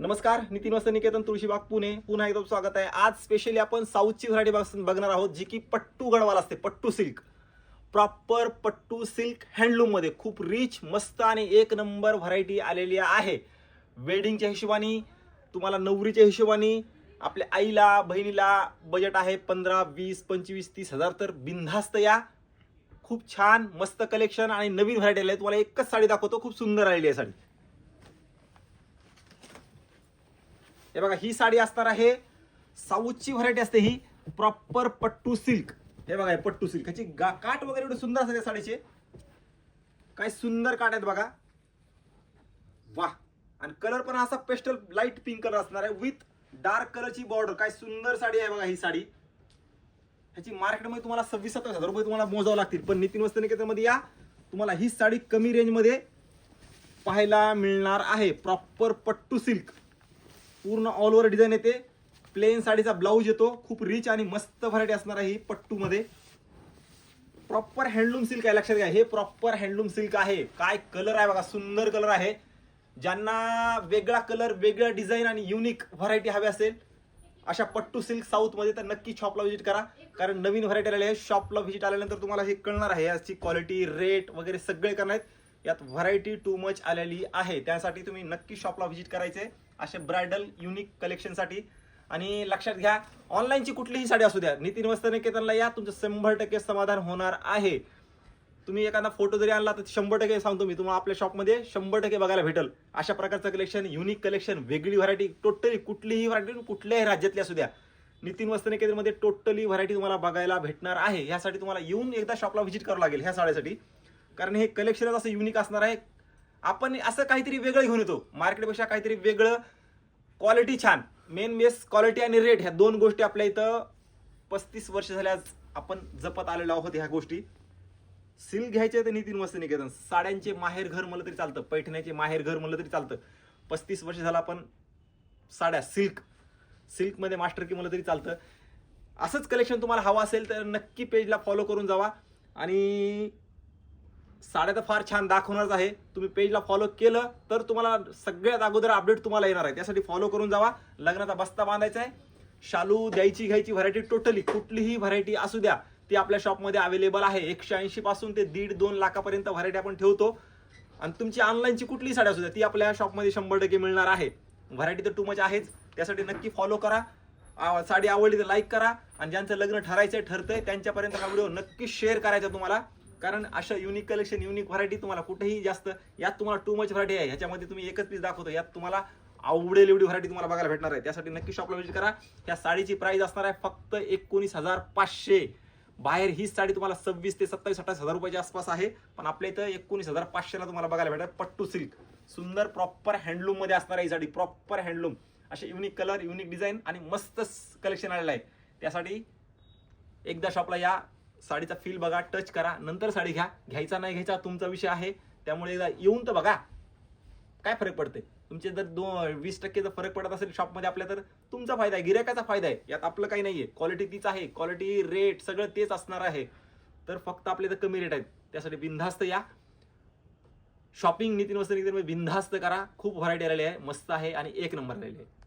नमस्कार नितीन वस्त निकेतन तुळशीबाग पुणे. पुन्हा एकदा स्वागत आहे. आज स्पेशली आपण साऊथची व्हरायटी बघणार आहोत जी की पट्टू गडवाल असते pattu silk. Proper pattu silk हँडलूममध्ये खूप रिच मस्त आणि एक नंबर व्हरायटी आलेली आहे. वेडिंगच्या हिशोबाने तुम्हाला नवरीच्या हिशोबाने आपल्या आईला बहिणीला बजेट आहे पंधरा वीस पंचवीस तीस हजार तर बिनधास्त या. खूप छान मस्त कलेक्शन आणि नवीन व्हरायटी आली आहे तुम्हाला एकच साडी दाखवतो खूप सुंदर आलेली आहे साडी. हे बघा ही साडी असणार आहे साऊथची व्हरायटी असते ही. प्रॉपर पट्टू सिल्क हे बघा पट्टू सिल्क ह्याची गा काठ वगैरे एवढे सुंदर असते या साडीचे. काय सुंदर काठ आहेत बघा. वा आणि कलर पण असा पेस्टल लाइट पिंक कलर असणार आहे विथ डार्क कलरची बॉर्डर काय सुंदर साडी आहे बघा ही साडी. ह्याची मार्केटमध्ये तुम्हाला सव्वीस सत्तावीस हजार रुपये तुम्हाला मोजावं लागतील. पण नितीन वस्त निकेतनमध्ये या. तुम्हाला ही साडी कमी रेंजमध्ये पाहायला मिळणार आहे. प्रॉपर पट्टू सिल्क पूर्ण ऑल ओव्हर डिझाईन येते. प्लेन साडीचा ब्लाऊज येतो. खूप रिच आणि मस्त व्हरायटी असणार आहे ही पट्टूमध्ये. प्रॉपर हँडलूम सिल्क आहे लक्षात घ्या. हे प्रॉपर हँडलूम सिल्क आहे. काय कलर आहे बघा सुंदर कलर आहे. ज्यांना वेगळा कलर वेगळा डिझाईन आणि युनिक व्हरायटी हवी असेल अशा पट्टू सिल्क साऊथमध्ये तर नक्की शॉपला व्हिजिट करा. कारण नवीन व्हरायटी आलेली आहे. शॉपला व्हिजिट आल्यानंतर तुम्हाला हे कळणार आहे. याची क्वालिटी रेट वगैरे सगळे करणार आहेत. यात व्हरायटी टू मच आलेली आहे. त्यासाठी तुम्ही नक्की शॉपला व्हिजिट करायचे असे ब्रायडल युनिक कलेक्शनसाठी आणि लक्षात घ्या ऑनलाईनची कुठलीही साडी असू द्या नितीन वस्त्र निकेतनला या तुमचं शंभर टक्के समाधान होणार आहे. तुम्ही एखादा फोटो जरी आणला तर शंभर टक्के सांगतो मी तुम्हाला आपल्या शॉपमध्ये शंभर टक्के बघायला भेटेल. अशा प्रकारचं कलेक्शन युनिक कलेक्शन वेगळी व्हरायटी टोटली कुठलीही व्हरायटी कुठल्याही राज्यातली असू द्या. नितीन वस्त्र टोटली व्हरायटी तुम्हाला बघायला भेटणार आहे. ह्यासाठी तुम्हाला येऊन एकदा शॉपला व्हिजिट करावं लागेल ह्या साड्यासाठी. कारण हे कलेक्शनच असं युनिक असणार आहे आपण असं काहीतरी वेगळं घेऊन येतो. मार्केटपेक्षा काहीतरी वेगळं क्वालिटी छान. मेन बेस क्वालिटी आणि रेट ह्या दोन गोष्टी आपल्या इथं पस्तीस वर्ष झाल्यास आपण जपत आलेलो आहोत ह्या गोष्टी. सिल्क घ्यायचे तर नितीन वस्त्र निकेतन. साड्यांचे माहेर घर म्हणलं तरी चालतं. पैठण्याचे माहेर घर म्हणलं तरी चालतं. पस्तीस वर्ष झालं आपण साड्या सिल्क सिल्कमध्ये मास्टर की म्हणलं तरी चालतं. असंच कलेक्शन तुम्हाला हवं असेल तर नक्की पेजला फॉलो करून जावा. आणि साड्या तर फार छान दाखवणारच आहे. तुम्ही पेजला फॉलो केलं तर तुम्हाला सगळ्यात अगोदर अपडेट तुम्हाला येणार आहे. त्यासाठी फॉलो करून जावा. लग्नाचा बस्ता बांधायचा आहे. शालू द्यायची घ्यायची व्हरायटी टोटली कुठलीही व्हरायटी असू द्या ती आपल्या शॉपमध्ये अवेलेबल आहे. एकशे ऐंशी पासून ते दीड दोन लाखापर्यंत व्हरायटी आपण ठेवतो. आणि तुमची ऑनलाईनची कुठलीही साडी असू द्या ती आपल्या शॉपमध्ये शंभर टक्के मिळणार आहे. व्हरायटी तर टू मच आहेच. त्यासाठी नक्की फॉलो करा. साडी आवडली तर लाईक करा. आणि ज्यांचं लग्न ठरायचंय ठरतंय त्यांच्यापर्यंत हा व्हिडिओ नक्की शेअर करायचा तुम्हाला. कारण अशा युनिक कलेक्शन युनिक व्हरायटी तुम्हाला कुठेही जास्त यात तुम्हाला टू मच व्हरायटी आहे. ह्याच्यामध्ये तुम्ही एकच पीस दाखवतो. यात तुम्हाला आवडेल एवढी व्हरायटी तुम्हाला बघायला भेटणार आहे. त्यासाठी नक्की शॉपला व्हिजिट करा. या साडीची प्राइस असणार आहे फक्त एकोणीस हजार पाचशे. बाहेर ही साडी तुम्हाला सव्वीस ते सत्तावीस अठ्ठावीस हजार रुपयाच्या आसपास आहे. पण आपल्या इथं एकोणीस हजार पाचशेला तुम्हाला बघायला भेटेल पट्टू सिल्क. सुंदर प्रॉपर हँडलूममध्ये असणार आहे ही साडी. प्रॉपर हँडलूम असे युनिक कलर युनिक डिझाईन आणि मस्त कलेक्शन आलेलं आहे. त्यासाठी एकदा शॉपला या. साडीचा फील बघा टच करा. नंतर साडी घ्या. घ्यायचा नाही घ्यायचा तुमचा विषय आहे. त्यामुळे एकदा येऊन तर बघा. काय फरक पडते तुमचे जर दो वीस टक्के जर फरक पडत असेल शॉपमध्ये आपल्या तर तुमचा फायदा आहे. गिरायकाचा फायदा आहे. यात आपलं काही नाही आहे क्वालिटी तीच आहे. क्वालिटी रेट सगळं तेच असणार आहे. तर फक्त आपले तर कमी रेट आहेत. त्यासाठी बिनधास्त या. शॉपिंग नितीन वस्तू नितीन बिनधास्त करा. खूप व्हरायटी आलेली आहे. मस्त आहे आणि एक नंबर आलेली आहे.